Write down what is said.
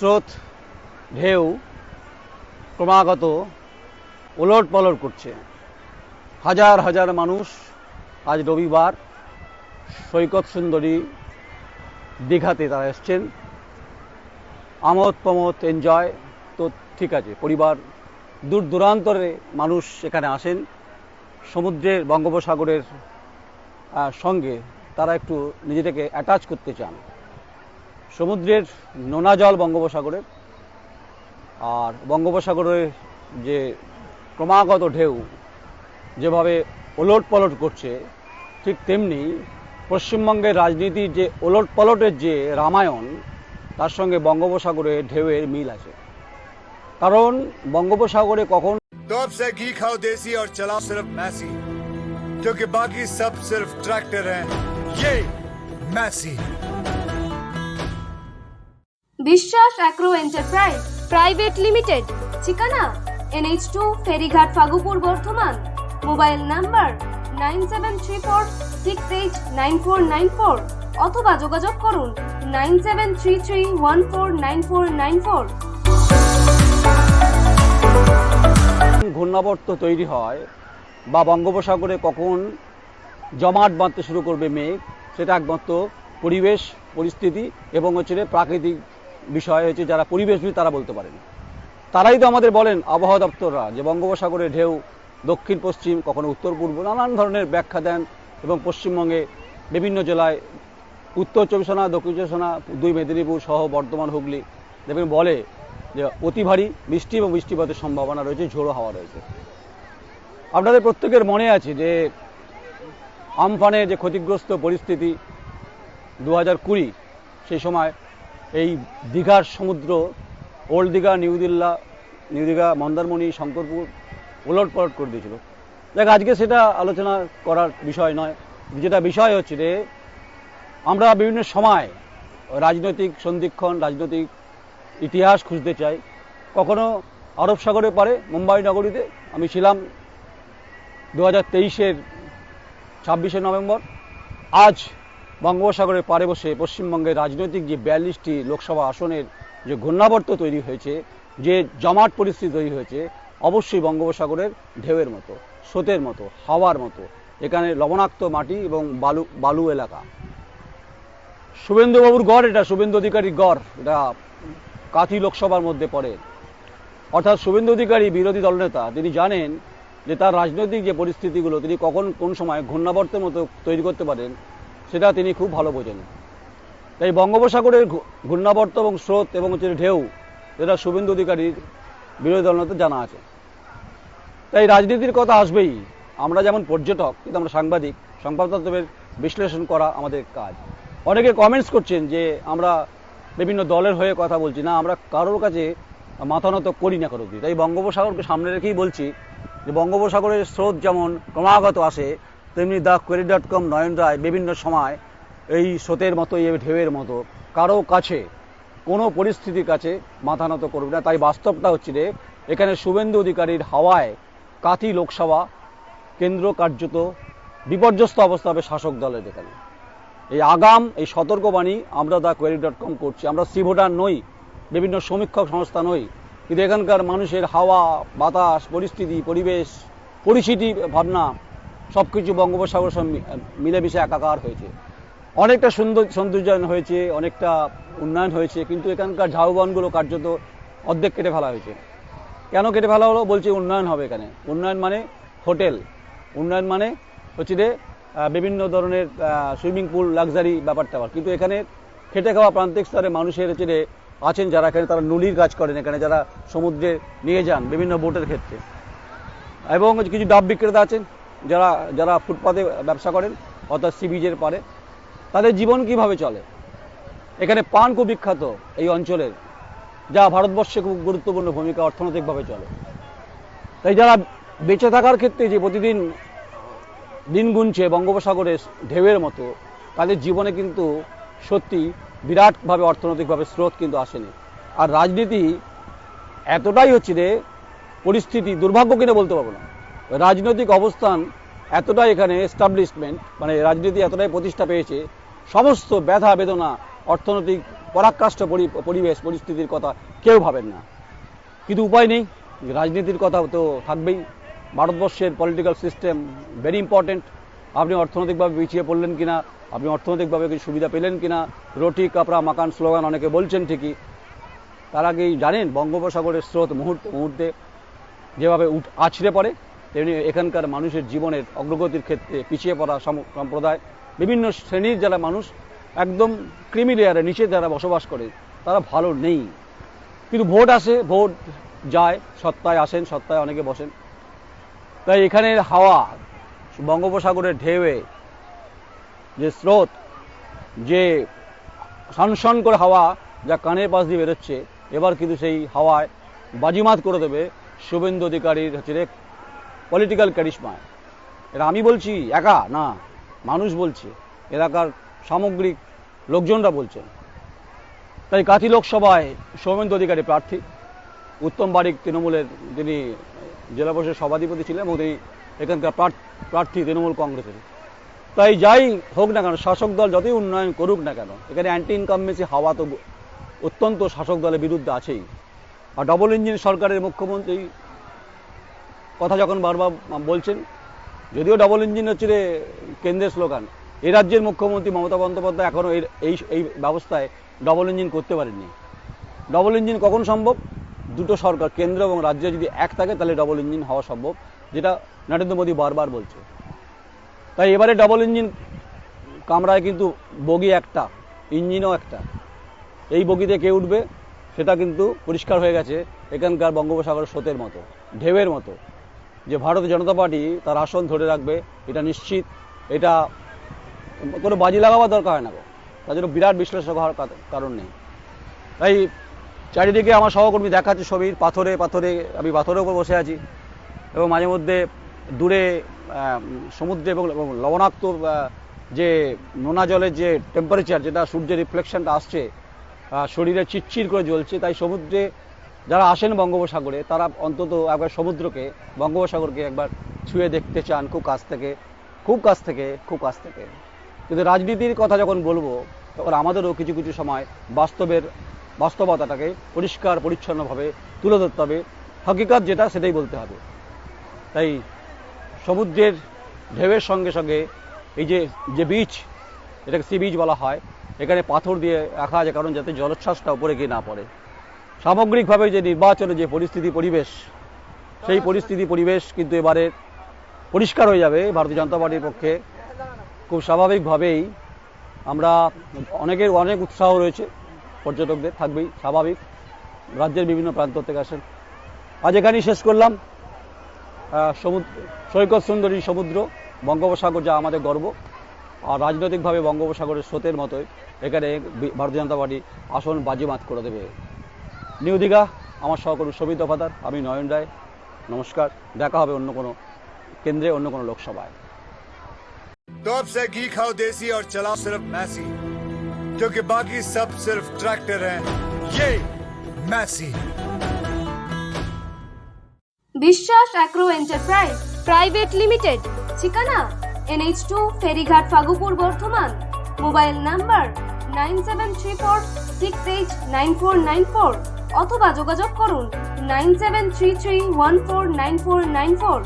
স্রোত, ঢেউ ক্রমাগত ওলট পলট করছে। হাজার হাজার মানুষ আজ রবিবার সৈকত সুন্দরী দীঘাতে তারা এসছেন। আমোদ প্রমোদ, এনজয়। তো ঠিক আছে, পরিবার দূর দূরান্তরে মানুষ এখানে আসেন। সমুদ্রের বঙ্গোপসাগরের সঙ্গে তারা একটু নিজেদেরকে অ্যাটাচ করতে চান। সমুদ্রের নোনা জল বঙ্গোপসাগরের আর বঙ্গোপসাগরের যে ক্রমাগত ঢেউ যেভাবে ওলট পালট করছে ঠিক তেমনি পশ্চিমবঙ্গের রাজনীতির যে ওলট পালটের যে রামায়ণ তার সঙ্গে বঙ্গোপসাগরের ঢেউয়ের মিল আছে কারণ বঙ্গোপসাগরে কখন तो अब से घी खाओ देसी और चलाओ सिर्फ मैसी क्योंकि बाकी सब सिर्फ ट्रैक्टर हैं ये Massey Biswas Agro Enterprise Private Limited ঠিকানা? NH two Ferighat Phagupur Bardhaman. Mobile number nine seven three four six eight nine four nine four অথবা যোগাযোগ করুন nine seven three three one four nine four nine four ঘূর্ণাবর্ত তৈরি হয় বা বঙ্গোপসাগরে কখন জমাট বাঁধতে শুরু করবে মেঘ, সেটা একমাত্র পরিবেশ, পরিস্থিতি এবং হচ্ছে প্রাকৃতিক বিষয় হচ্ছে যারা পরিবেশবিদ, তারা বলতে পারেন। তারাই তো আমাদের বলেন আবহাওয়া দপ্তররা যে বঙ্গোপসাগরে ঢেউ, দক্ষিণ, পশ্চিম, কখনো উত্তর, পূর্ব, নানান ধরনের ব্যাখ্যা দেন এবং পশ্চিমবঙ্গে বিভিন্ন জেলায় উত্তর চব্বিশ পরগনা, দক্ষিণ চব্বিশ দুই মেদিনীপুর সহ বর্ধমান, হুগলি দেখবেন বলে যে অতি ভারী বৃষ্টি এবং বৃষ্টিপাতের সম্ভাবনা রয়েছে, ঝোড়ো হাওয়া রয়েছে। আপনাদের প্রত্যেকের মনে আছে যে আমফানের যে ক্ষতিগ্রস্ত পরিস্থিতি দু কুড়ি, সেই সময় এই দীঘার সমুদ্র, ওল্ড দীঘা, নিউ দিল্লা, নিউ দীঘা, মন্দারমণি, শঙ্করপুর ওলট পালট করে দিয়েছিল। দেখ, আজকে সেটা আলোচনা করার বিষয় নয়। যেটা বিষয় হচ্ছে যে, আমরা বিভিন্ন সময় রাজনৈতিক সন্ধিক্ষণ, রাজনৈতিক ইতিহাস খুঁজতে চাই। কখনো আরব সাগরের পারে, মুম্বাই নগরীতে। আমি ছিলাম দু হাজার তেইশের ছাব্বিশে নভেম্বর। আজ বঙ্গোপসাগরের পারে বসে পশ্চিমবঙ্গের রাজনৈতিক যে বিয়াল্লিশটি লোকসভা আসনের যে ঘূর্ণাবর্ত তৈরি হয়েছে, যে জমাট পরিস্থিতি তৈরি হয়েছে, অবশ্যই বঙ্গোপসাগরের ঢেউয়ের মতো, স্রোতের মতো, হাওয়ার মতো, এখানে লবণাক্ত মাটি এবং বালু বালু এলাকা। শুভেন্দুবাবুর গড়, এটা শুভেন্দু অধিকারীর গড়, এটা কাথি লোকসভার মধ্যে পড়ে। অর্থাৎ শুভেন্দু অধিকারী বিরোধী দলনেতা তিনি জানেন যে তার রাজনৈতিক যে পরিস্থিতিগুলো, তিনি কখন কোন সময় ঘূর্ণাবর্তের মতো তৈরি করতে পারেন সেটা তিনি খুব ভালো বোঝেন। তাই বঙ্গোপসাগরের ঘূর্ণাবর্ত এবং স্রোত এবং হচ্ছে ঢেউ, এটা শুভেন্দু অধিকারীর বিরোধী দলনেতা জানা আছে। তাই রাজনীতির কথা আসবেই। আমরা যেমন পর্যটক, কিন্তু আমরা সাংবাদিক সংবাদপত্রের বিশ্লেষণ করা আমাদের কাজ। অনেকে কমেন্টস করছেন যে আমরা বিভিন্ন দলের হয়ে কথা বলছি। না, আমরা কারোর কাছে মাথা নত করি না কারও তাই বঙ্গোপসাগরকে সামনে রেখেই বলছি যে বঙ্গোপসাগরের স্রোত যেমন ক্রমাগত আসে তেমনি The Query dot com Nayan Roy, বিভিন্ন সময় এই স্রোতের মতো, এই ঢেউয়ের মতো কারও কাছে কোনো পরিস্থিতির কাছে মাথা নত করবে না। তাই বাস্তবটা হচ্ছে যে, এখানে শুভেন্দু অধিকারীর হাওয়ায় কাথি লোকসভা কেন্দ্র কার্যত বিপর্যস্ত অবস্থা হবে শাসক দলের এখানে। এই আগাম, এই সতর্কবাণী আমরা দ্য কোয়েরি ডট কম করছি। আমরা সি ভোটার নই, বিভিন্ন সমীক্ষক সংস্থা নই, কিন্তু এখানকার মানুষের হাওয়া, বাতাস, পরিস্থিতি, পরিবেশ পরিস্থিতি ভাবনা সব কিছু বঙ্গোপসাগর মিলেমিশে একাকার হয়েছে। অনেকটা সুন্দর সৌন্দর্যায়ন হয়েছে, অনেকটা উন্নয়ন হয়েছে, কিন্তু এখানকার ঝাউবনগুলো কার্যত অর্ধেক কেটে ফেলা হয়েছে। কেন কেটে ফেলা হলো? বলছে উন্নয়ন হবে এখানে। উন্নয়ন মানে হোটেল। উন্নয়ন মানে হচ্ছে যে বিভিন্ন ধরনের সুইমিং পুল, লাক্সারি ব্যাপার ট্যাপার কিন্তু এখানে খেটে খাওয়া প্রান্তিক স্তরে মানুষের হচ্ছে আছেন যারা এখানে, তারা নুলির কাজ করেন এখানে, যারা সমুদ্রে নিয়ে যান বিভিন্ন বোটের ক্ষেত্রে। এবং কিছু ডাব বিক্রেতা আছেন। যারা যারা ফুটপাতে ব্যবসা করেন, অর্থাৎ সি বিচের পারে, তাদের জীবন কীভাবে চলে? এখানে পান খুব বিখ্যাত এই অঞ্চলের, যা ভারতবর্ষে খুব গুরুত্বপূর্ণ ভূমিকা অর্থনৈতিকভাবে চলে। তাই যারা বেঁচে থাকার ক্ষেত্রে যে প্রতিদিন দিন গুনছে বঙ্গোপসাগরের ঢেউয়ের মতো, তাদের জীবনে কিন্তু সত্যি বিরাটভাবে অর্থনৈতিকভাবে স্রোত কিন্তু আসেনি। আর রাজনীতি এতটাই হচ্ছে যে, পরিস্থিতি দুর্ভাগ্য কিনে বলতে পারব না। রাজনৈতিক অবস্থান এতটাই এখানে এস্টাবলিশমেন্ট মানে রাজনীতি এতটাই প্রতিষ্ঠা পেয়েছে, সমস্ত ব্যথা বেদনা, অর্থনৈতিক পরাকাষ্ঠ পরি- পরিবেশ, পরিস্থিতির কথা কেউ ভাবেন না। কিন্তু উপায় নেই, রাজনীতির কথা তো থাকবেই। ভারতবর্ষের পলিটিক্যাল সিস্টেম ভেরি ইম্পর্টেন্ট আপনি অর্থনৈতিকভাবে পিছিয়ে পড়লেন কিনা, আপনি অর্থনৈতিকভাবে কিছু সুবিধা পেলেন কিনা, রুটি, কাপড়া, মাকান স্লোগান অনেকে বলছেন ঠিকই। তার আগেই জানেন বঙ্গোপসাগরের স্রোত মুহূর্তে মুহূর্তে যেভাবে উঠ, আছড়ে পড়ে তেমনি এখানকার মানুষের জীবনের অগ্রগতির ক্ষেত্রে পিছিয়ে পড়া সম- সম্প্রদায়, বিভিন্ন শ্রেণির যারা মানুষ একদম ক্রিমি লেয়ারে নিচে যারা বসবাস করে, তারা ভালো নেই। কিন্তু ভোট আসে, ভোট যায়, সত্তায় আসেন, সত্তায় অনেকে বসেন। তাই এখানের হাওয়া, বঙ্গোপসাগরের ঢেউয়ে যে স্রোত, যে সানসন করে হাওয়া যা কানের পাশ দিয়ে বেরোচ্ছে, এবার কিন্তু সেই হাওয়ায় বাজিমাত করে দেবে শুভেন্দু অধিকারীর হচ্ছে পলিটিক্যাল ক্যারিশমায় এটা আমি বলছি, একা? না, মানুষ বলছে। এলাকার সামগ্রিক লোকজনরা বলছেন। তাই কাথি লোকসভায় সৌমেন্দ্র অধিকারী প্রার্থী, উত্তম বারিক তৃণমূলের যিনি জেলা পরিষদের সভাধিপতি ছিলেন এবং তিনি এখানকার প্রার্থ- তৃণমূল কংগ্রেসের। তাই যাই হোক না কেন, শাসক দল যতই উন্নয়ন করুক না কেন, এখানে অ্যান্টি ইনকামবেসি হাওয়া তো অত্যন্ত শাসক দলের বিরুদ্ধে আছেই। আর ডবল ইঞ্জিন সরকারের মুখ্যমন্ত্রী কথা যখন বারবার বলছেন, যদিও ডবল ইঞ্জিন হচ্ছে রে কেন্দ্রের স্লোগান এই রাজ্যের মুখ্যমন্ত্রী মমতা বন্দ্যোপাধ্যায় এখনও এই এই ব্যবস্থায় ডবল ইঞ্জিন করতে পারেননি। ডবল ইঞ্জিন কখন সম্ভব? দুটো সরকার, কেন্দ্র এবং রাজ্যে যদি এক থাকে, তাহলে ডবল ইঞ্জিন হওয়া সম্ভব, যেটা নরেন্দ্র মোদী বারবার বলছে। তাই এবারে ডবল ইঞ্জিন কামরায় কিন্তু বগি একটা ইঞ্জিনও একটা। এই বগিতে কে উঠবে, সেটা কিন্তু পরিষ্কার হয়ে গেছে এখানকার বঙ্গোপসাগর স্রোতের মতো, ঢেউয়ের মতো। যে ভারতীয় জনতা পার্টি তার আসন ধরে রাখবে, এটা নিশ্চিত। এটা কোনো বাজি লাগাবার দরকার হয় না গো। তার জন্য বিরাট বিশ্লেষক হওয়ার কারণ নেই। তাই চারিদিকে আমার সহকর্মী দেখাচ্ছে ছবির পাথরে পাথরে, আমি পাথরের উপর বসে আছি। এবং মাঝে মধ্যে দূরে সমুদ্রে এবং লবণাক্ত যে নোনা জলের যে টেম্পারেচার যেটা সূর্যের রিফ্লেকশনটা আসছে শরীরে চিটচির করে জ্বলছে, তাই সমুদ্রে যারা আসেন বঙ্গোপসাগরে, তারা অন্তত একবার সমুদ্রকে, বঙ্গোপসাগরকে একবার ছুঁয়ে দেখতে চান খুব কাছ থেকে, খুব কাছ থেকে, খুব কাছ থেকে। কিন্তু রাজনীতির কথা যখন বলব, তখন আমাদেরও কিছু কিছু সময় বাস্তবের বাস্তবতাটাকে পরিষ্কার, পরিচ্ছন্নভাবে তুলে ধরতে হবে। হকিকত যেটা, সেটাই বলতে হবে। তাই সমুদ্রের ঢেউয়ের সঙ্গে সঙ্গে এই যে যে বীচ এটাকে সি বীচ বলা হয়, এখানে পাথর দিয়ে রাখা আছে, কারণ যাতে জলোচ্ছ্বাসটা উপরে গিয়ে না পড়ে। সামগ্রিকভাবে যে নির্বাচনে যে পরিস্থিতি পরিবেশ, সেই পরিস্থিতি পরিবেশ কিন্তু এবারে পরিষ্কার হয়ে যাবে ভারতীয় জনতা পার্টির পক্ষে। খুব স্বাভাবিকভাবেই আমরা অনেকের অনেক উৎসাহ রয়েছে, পর্যটকদের থাকবেই স্বাভাবিক, রাজ্যের বিভিন্ন প্রান্ত থেকে আসেন। আজ এখানেই শেষ করলাম। সমুদ্র সৈকত সুন্দরী সমুদ্র, বঙ্গোপসাগর যা আমাদের গর্ব। আর রাজনৈতিকভাবে বঙ্গোপসাগরের স্রোতের মতোই এখানে ভারতীয় জনতা পার্টি আসন বাজিমাত করে দেবে। নিউ দীঘা আমার সহকর্মী সবিত দফাদার আমি নয়ন রায় নমস্কার দেখা হবে অন্য কোনো কেন্দ্রে অন্য কোনো লোকসভায় तो अब से घी खाओ देसी और चलाओ सिर्फ मैसी क्योंकि बाकी सब सिर्फ ट्रैक्टर हैं ये Massey Biswas agro enterprise private limited ঠিকানা এনএইচ টু ফেরিঘাট Fagupur Bardhaman mobile number nine seven three four six eight nine four nine four অথবা যোগাযোগ করুন nine seven three three one four nine four nine four.